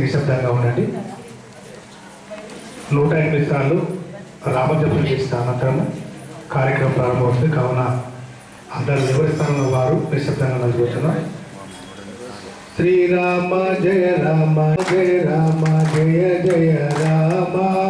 నిశ్శబ్దంగా ఉండండి. నూట ఎనిమిది సార్లు రామజపం చేసిన అనంతరం కార్యక్రమం ప్రారంభమవుతుంది. కావున అందరు ఎవరి స్థానంలో వారు నిశ్శబ్దంగా నలుగుతున్నారు శ్రీరామ జయ రామ జయ రామ జయ జయ రామ.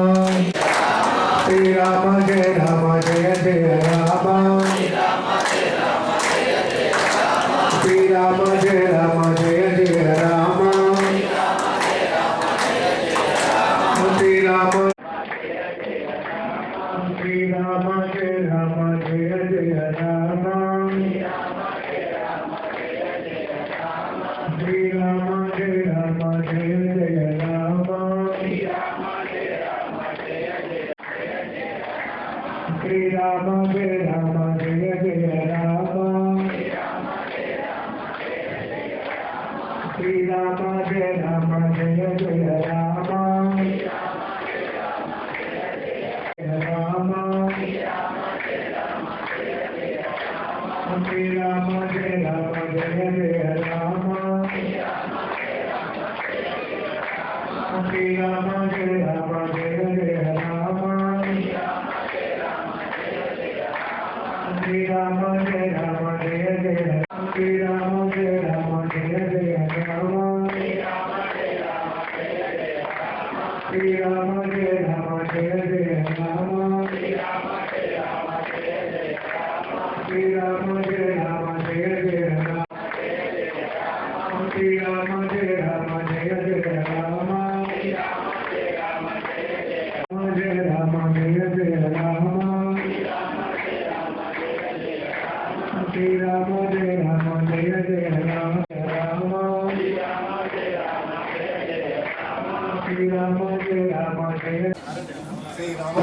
శ్రీరామ జయ రామ జయ జయ రామ శ్రీరామ జయ రామ జయ జయ రామ. శ్రీరామ జయ రామ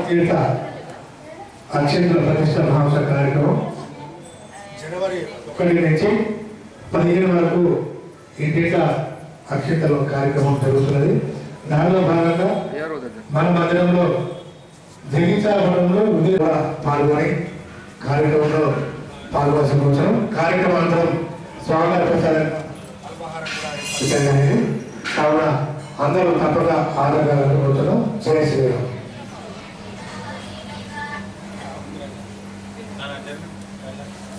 రామతీర్థ అక్షంతుల ప్రతిష్ట మహోత్సవ కార్యక్రమం. జనవరి ఒకటి నుంచి పదిహేను వరకు ఇంటిట అక్షంతల కార్యక్రమం జరుగుతున్నది. దానిలో భాగంగా మన మందిరంలో జగించాలంలో కూడా పాల్గొని కార్యక్రమంలో పాల్గొనాల్సిన అవసరం కార్యక్రమాంతరం స్వామివారి ప్రసాదం ఇచ్చేది. కావున అందరూ తప్పక ఆదరణ చేసి శ్రీరామ. Devrim.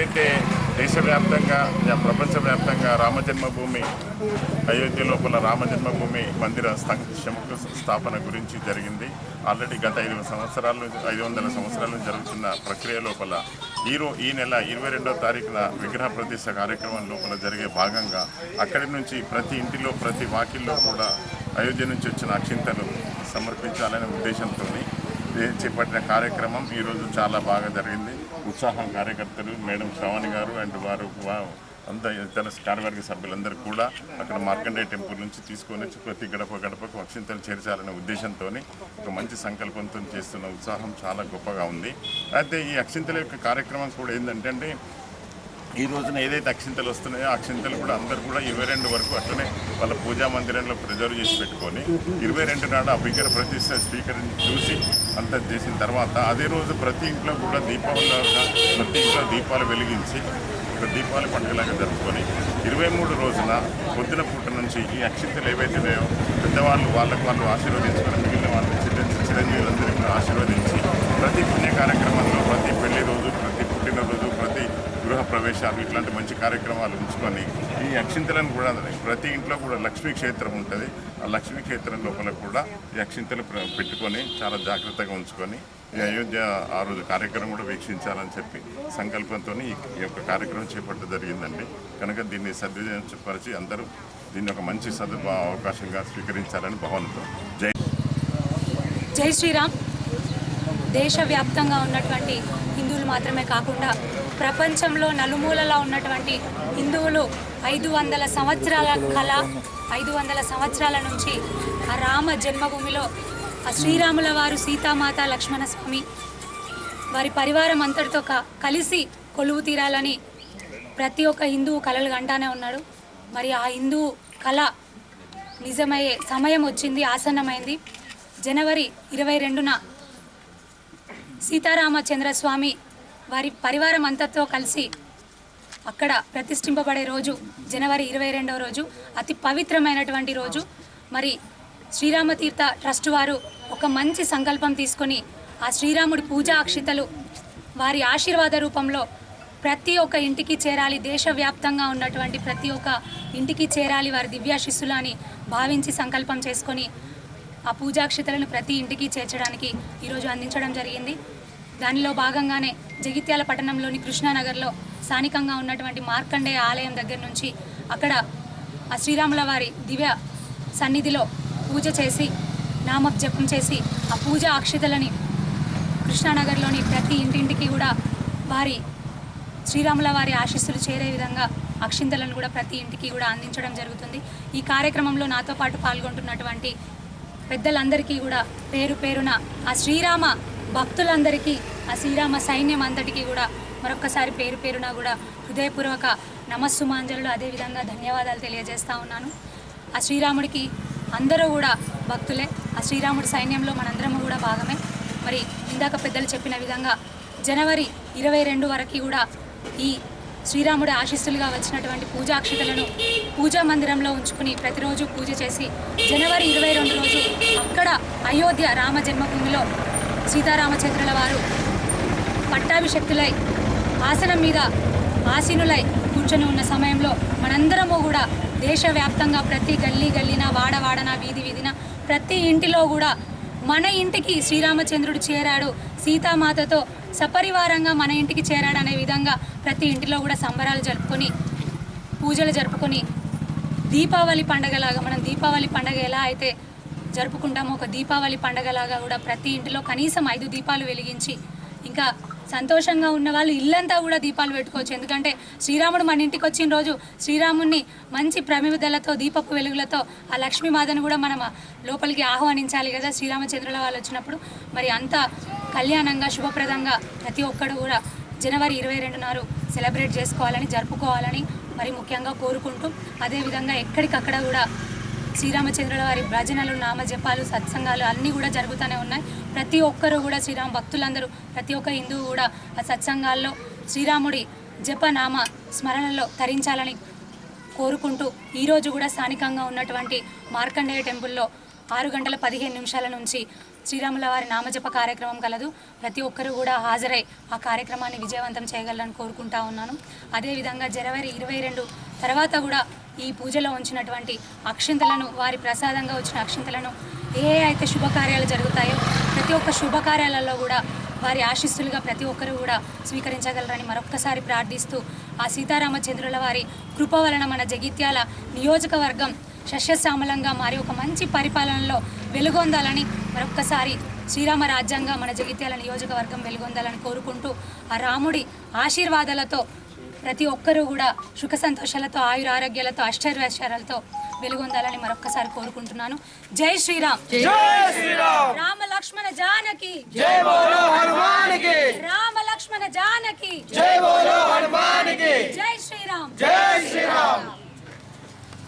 ఏదైతే దేశవ్యాప్తంగా ప్రపంచవ్యాప్తంగా రామజన్మభూమి అయోధ్య లోపల రామజన్మభూమి మందిర శంకు స్థాపన గురించి జరిగింది. ఆల్రెడీ గత ఐదు సంవత్సరాల నుంచి ఐదు వందల సంవత్సరాల నుంచి జరుగుతున్న ప్రక్రియ లోపల ఈరో ఈ నెల ఇరవై రెండవ తారీఖున విగ్రహ ప్రతిష్ట కార్యక్రమం లోపల జరిగే భాగంగా అక్కడి నుంచి ప్రతి ఇంటిలో ప్రతి వాకిల్లో కూడా అయోధ్య నుంచి వచ్చిన అక్షింతలు సమర్పించాలనే ఉద్దేశంతో చేపట్టిన కార్యక్రమం ఈరోజు చాలా బాగా జరిగింది. ఉత్సాహం కార్యకర్తలు మేడం శ్రవణి గారు అండ్ వారు అంత ఇతర కార్యవర్గ సభ్యులందరూ కూడా అక్కడ మార్కండే టెంపుల్ నుంచి తీసుకొని వచ్చి ప్రతి గడప గడపకు అక్షింతలు చేర్చాలనే ఉద్దేశంతో ఒక మంచి సంకల్పంతో చేస్తున్న ఉత్సాహం చాలా గొప్పగా ఉంది. అయితే ఈ అక్షింతల యొక్క కార్యక్రమం కూడా ఏంటంటే ఈ రోజున ఏదైతే అక్షింతలు వస్తున్నాయో అక్షింతలు కూడా అందరు కూడా ఇరవై రెండు వరకు అట్లనే వాళ్ళ పూజా మందిరంలో ప్రిజర్వ్ చేసి పెట్టుకొని ఇరవై రెండు నాడు ఆ ప్రతిష్ట స్పీకర్ని చూసి అంతా చేసిన తర్వాత అదే రోజు ప్రతి ఇంట్లో కూడా దీపావళి ప్రతి ఇంట్లో దీపాలు వెలిగించి ఒక దీపావళి పండుగలాగా జరుపుకొని ఇరవై మూడు రోజున పొద్దున పూట నుంచి ఈ అక్షింతలు ఏవైతే ఉన్నాయో పెద్దవాళ్ళు వాళ్ళకు వాళ్ళు ఆశీర్వదించుకొని మిగిలిన వాళ్ళు చిరంజీవులందరికీ ఆశీర్వదించి ప్రతి పుణ్య కార్యక్రమంలో ప్రతి పెళ్ళి రోజు ప్రవేశాలు ఇట్లాంటి మంచి కార్యక్రమాలు ఉంచుకొని ఈ అక్షింతలను కూడా ప్రతి ఇంట్లో కూడా లక్ష్మీ క్షేత్రం ఉంటుంది. ఆ లక్ష్మీ క్షేత్రం లోపల కూడా ఈ అక్షింతలు పెట్టుకొని చాలా జాగ్రత్తగా ఉంచుకొని ఈ అయోధ్య ఆ రోజు కార్యక్రమం కూడా వీక్షించాలని చెప్పి సంకల్పంతో ఈ ఈ యొక్క కార్యక్రమం చేపట్టడం జరిగిందండి. కనుక దీన్ని సద్వినియోగపరిచి అందరూ దీన్ని ఒక మంచి సదు అవకాశంగా స్వీకరించాలని భావనతో జై జై శ్రీరామ్. దేశవ్యాప్తంగా ఉన్నటువంటి హిందువులు మాత్రమే కాకుండా ప్రపంచంలో నలుమూలలా ఉన్నటువంటి హిందువులు ఐదు వందల సంవత్సరాల కళ ఐదు వందల సంవత్సరాల నుంచి ఆ రామ జన్మభూమిలో ఆ శ్రీరాముల వారు సీతామాత లక్ష్మణ స్వామి వారి పరివారం అంతటితో క- కలిసి కొలువు తీరాలని ప్రతి ఒక్క హిందువు కళలు కంటానే ఉన్నాడు. మరి ఆ హిందూ కళ నిజమయ్యే సమయం వచ్చింది ఆసన్నమైంది. జనవరి ఇరవై రెండున సీతారామచంద్ర స్వామి వారి పరివారం అంతతో కలిసి అక్కడ ప్రతిష్ఠింపబడే రోజు జనవరి ఇరవై రెండవ రోజు అతి పవిత్రమైనటువంటి రోజు. మరి శ్రీరామతీర్థ ట్రస్ట్ వారు ఒక మంచి సంకల్పం తీసుకొని ఆ శ్రీరాముడి పూజా అక్షితలు వారి ఆశీర్వాద రూపంలో ప్రతి ఒక్క ఇంటికి చేరాలి దేశవ్యాప్తంగా ఉన్నటువంటి ప్రతి ఒక్క ఇంటికి చేరాలి వారి దివ్యాశిస్సులు అని భావించి సంకల్పం చేసుకొని ఆ పూజాక్షితలను ప్రతి ఇంటికి చేర్చడానికి ఈరోజు అందించడం జరిగింది. దానిలో భాగంగానే జగిత్యాల పట్టణంలోని కృష్ణానగర్లో స్థానికంగా ఉన్నటువంటి మార్కండేయ ఆలయం దగ్గర నుంచి అక్కడ ఆ శ్రీరాముల వారి దివ్య సన్నిధిలో పూజ చేసి నామ జపం చేసి ఆ పూజ అక్షితలని కృష్ణానగర్లోని ప్రతి ఇంటింటికి కూడా వారి శ్రీరాముల వారి ఆశీస్సులు చేరే విధంగా అక్షింతలను కూడా ప్రతి ఇంటికి కూడా అందించడం జరుగుతుంది. ఈ కార్యక్రమంలో నాతో పాటు పాల్గొంటున్నటువంటి పెద్దలందరికీ కూడా పేరు పేరున ఆ శ్రీరామ భక్తులందరికీ ఆ శ్రీరామ సైన్యం అంతటికీ కూడా మరొక్కసారి పేరు పేరున కూడా హృదయపూర్వక నమస్సుమాంజలు అదేవిధంగా ధన్యవాదాలు తెలియజేస్తూ ఉన్నాను. ఆ శ్రీరాముడికి అందరూ కూడా భక్తులే. ఆ శ్రీరాముడి సైన్యంలో మనందరము కూడా భాగమే. మరి ఇందాక పెద్దలు చెప్పిన విధంగా జనవరి ఇరవై రెండు వరకు కూడా ఈ శ్రీరాముడి ఆశీస్సులుగా వచ్చినటువంటి పూజాక్షితలను పూజా మందిరంలో ఉంచుకుని ప్రతిరోజు పూజ చేసి జనవరి ఇరవై రెండు రోజు అక్కడ అయోధ్య రామ జన్మభూమిలో సీతారామచంద్రుల వారు పట్టాభిషక్తులై ఆసనం మీద ఆసీనులై కూర్చొని ఉన్న సమయంలో మనందరము కూడా దేశవ్యాప్తంగా ప్రతి గల్లీ గల్లీన వాడవాడన వీధి వీధిన ప్రతి ఇంటిలో కూడా మన ఇంటికి శ్రీరామచంద్రుడు చేరాడు. సీతామాతతో సపరివారంగా మన ఇంటికి చేరాడు అనే విధంగా ప్రతి ఇంటిలో కూడా సంబరాలు జరుపుకొని పూజలు జరుపుకొని దీపావళి పండగలాగా మనం దీపావళి పండగ ఎలా అయితే జరుపుకుంటాము. ఒక దీపావళి పండగలాగా కూడా ప్రతి ఇంటిలో కనీసం ఐదు దీపాలు వెలిగించి ఇంకా సంతోషంగా ఉన్న వాళ్ళు ఇల్లంతా కూడా దీపాలు పెట్టుకోవచ్చు. ఎందుకంటే శ్రీరాముడు మన ఇంటికి వచ్చిన రోజు శ్రీరాముడిని మంచి ప్రమిదలతో దీపపు వెలుగులతో ఆ లక్ష్మీమాతను కూడా మనం లోపలికి ఆహ్వానించాలి కదా శ్రీరామచంద్రుల వాళ్ళు వచ్చినప్పుడు. మరి అంత కళ్యాణంగా శుభప్రదంగా ప్రతి ఒక్కడు కూడా జనవరి ఇరవై రెండు నాడు సెలబ్రేట్ చేసుకోవాలని జరుపుకోవాలని మరి ముఖ్యంగా కోరుకుంటూ అదేవిధంగా ఎక్కడికక్కడ కూడా శ్రీరామచంద్రుల వారి భజనలు నామజపాలు సత్సంగాలు అన్నీ కూడా జరుగుతూనే ఉన్నాయి. ప్రతి ఒక్కరూ కూడా శ్రీరామ భక్తులందరూ ప్రతి ఒక్క హిందువు కూడా ఆ సత్సంగాల్లో శ్రీరాముడి జపనామ స్మరణలో తరించాలని కోరుకుంటూ ఈరోజు కూడా స్థానికంగా ఉన్నటువంటి మార్కండేయ టెంపుల్లో ఆరు గంటల పదిహేను నిమిషాల నుంచి శ్రీరాముల వారి నామజప కార్యక్రమం కలదు. ప్రతి ఒక్కరూ కూడా హాజరై ఆ కార్యక్రమాన్ని విజయవంతం చేయగలరని కోరుకుంటా ఉన్నాను. అదేవిధంగా జనవరి ఇరవై రెండు తర్వాత కూడా ఈ పూజలో ఉంచినటువంటి అక్షింతలను వారి ప్రసాదంగా వచ్చిన అక్షింతలను ఏ ఏ అయితే శుభకార్యాలు జరుగుతాయో ప్రతి ఒక్క శుభకార్యాలలో కూడా వారి ఆశీస్సులుగా ప్రతి ఒక్కరూ కూడా స్వీకరించగలరని మరొక్కసారి ప్రార్థిస్తూ ఆ సీతారామచంద్రుల వారి కృప వలన మన జగిత్యాల నియోజకవర్గం సస్యశ్యామలంగా మారి ఒక మంచి పరిపాలనలో వెలుగొందాలని మరొక్కసారి శ్రీరామ రాజ్యంగా మన జగిత్యాల నియోజకవర్గం వెలుగొందాలని కోరుకుంటూ ఆ రాముడి ఆశీర్వాదాలతో ప్రతి ఒక్కరూ కూడా సుఖ సంతోషాలతో ఆయుర ఆరోగ్యాలతో వెలుగొందాలని మరొక్కసారి కోరుకుంటున్నాను. జై శ్రీరామ్. రామ లక్ష్మణ జానకి. రామ లక్ష్మణ జానకి. జై హనుమానికి. జై శ్రీరామ్.